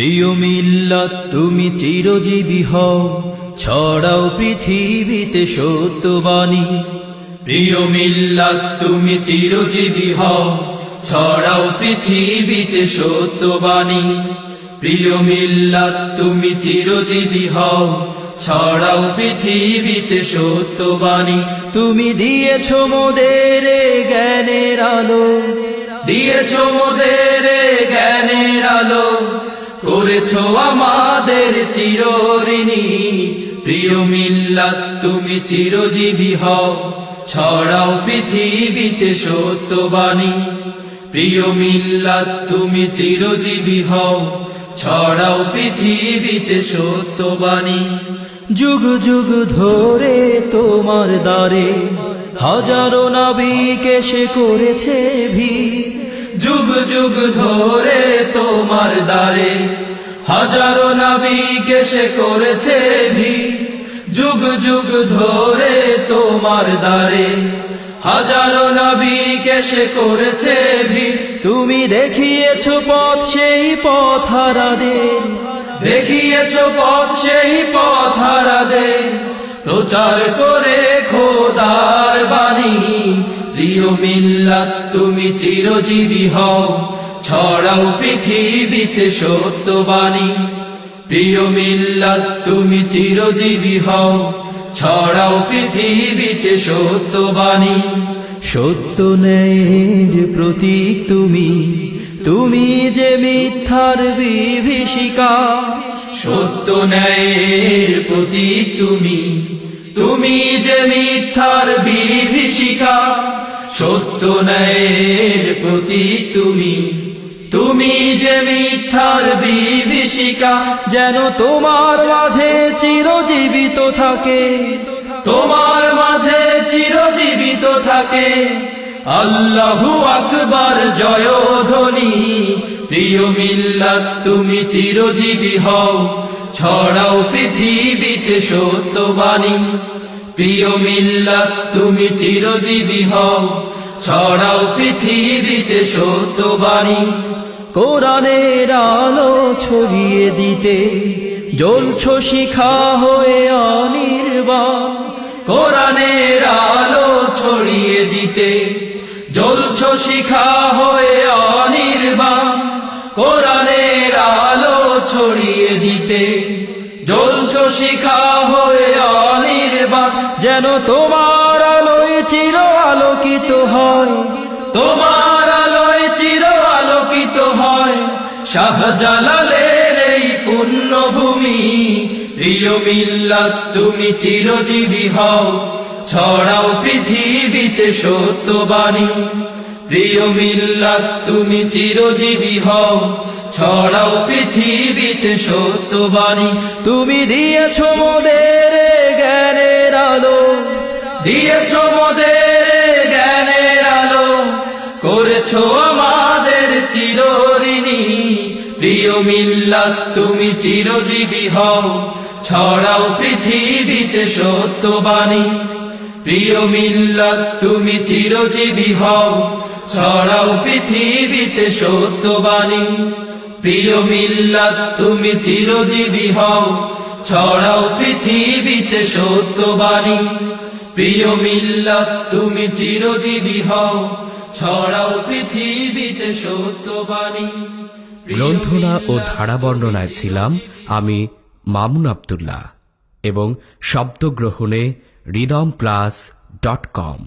প্রিয় মিল্লাত তুমি চিরজীবী হও। ছড়াও পৃথিবীতে সত্যবাণী। প্রিয় মিল্লাত তুমি চিরজীবী হও। ছড়াও পৃথিবীতে সত্যবাণী। প্রিয় মিল্লাত তুমি চিরজীবী হও। ছড়াও পৃথিবীতে সত্যবাণী। তুমি দিয়েছ মোদের জ্ঞানের আলো। দিয়েছ মোদের জ্ঞানের আলো। করেছ আমাদের চিরঋণী। প্রিয় মিল্লাত, তুমি চিরজীবী হও। ছড়াও পৃথিবীতে সত্যবাণী। প্রিয় মিল্লাত, তুমি চিরজীবী হও। ছড়াও পৃথিবীতে সত্যবাণী। যুগ যুগ ধরে তোমার দ্বারে হাজারো নাবিকে সে করেছে ভিড়। যুগ যুগ ধরে তোমার দ্বারে হাজারো নাবিকে সে করেছে ভিড়। যুগ যুগ ধরে তোমার দ্বারে হাজারো নবীকে সে করেছে ভিড়। তুমি দেখিয়েছ পথ সেই পথ হারাদের দেখিয়েছ পথ সেই পথ হারাদের প্রচার করে খোদার বাণী। প্রিয় মিল্লাত, তুমি চিরজীবী হও। ছড়াও পৃথিবীতে সত্যবাণী। প্রিয় মিল্লাত, তুমি চিরজীবী হও। ছড়াও পৃথিবীতে সত্যবাণী। সত্য ন্যায়ের প্রতীক তুমি। তুমি যে মিথ্যার বিভীষিকা। সত্য ন্যায়ের প্রতীক তুমি। তুমি যে মিথ্যার বিভীষিকা। সত্য ন্যায়ের প্রতীক তুমি। তুমি যে মিথ্যার বিভীষিকা, যেন তোমার মাঝে চিরজীবিত থাকে। তোমার মাঝে চিরজীবিত থাকে। আল্লাহু আকবার জয় ধ্বনি প্রিয় মিল্লাত, তুমি চিরজীবী হও। ছড়াও পৃথিবীতে সত্যবাণী। প্রিয় মিল্লাত, তুমি চিরজীবী হও। ছড়াও পৃথিবীতে সত্যবাণী। কোরআনের আলো ছড়িয়ে দিতে। জ্বলছ শিখা হয়ে অনির্বাণ। কোরআনের আলো ছড়িয়ে দিতে। জ্বলছ শিখা হয়ে অনির্বাণ। কোরআনের আলো ছড়িয়ে দিতে। জ্বলছ শিখা হয়ে অনির্বাণ। যেন তোমার শাহজালালের এই পুণ্যভূমি প্রিয় মিল্লাত, তুমি চিরজীবী হও। ছড়াও পৃথিবীতে সত্যবাণী। প্রিয় মিল্লাত, তুমি চিরজীবী হও। ছড়াও পৃথিবীতে সত্যবাণী। তুমি দিয়েছ মোদের জ্ঞানের আলো। দিয়েছ মোদের জ্ঞানের আলো। করেছ প্রিয় মিল্লাত, তুমি চিরজীবী হও। ছড়াও পৃথিবীতে সত্যবাণী। প্রিয় মিল্লাত, তুমি চিরজীবী হও। ছড়াও পৃথিবীতে সত্যবাণী। প্রিয় মিল্লাত, তুমি চিরজীবী হও। ছড়াও পৃথিবীতে সত্যবাণী। প্রিয় মিল্লাত, তুমি চিরজীবী হও। ছড়াও পৃথিবীতে সত্যবাণী। গ্রন্থনা ও ধারা বর্ণনায় ছিলাম আমি মামুন আবদুল্লাহ এবং শব্দগ্রহণে রিদম প্লাস ডট কম।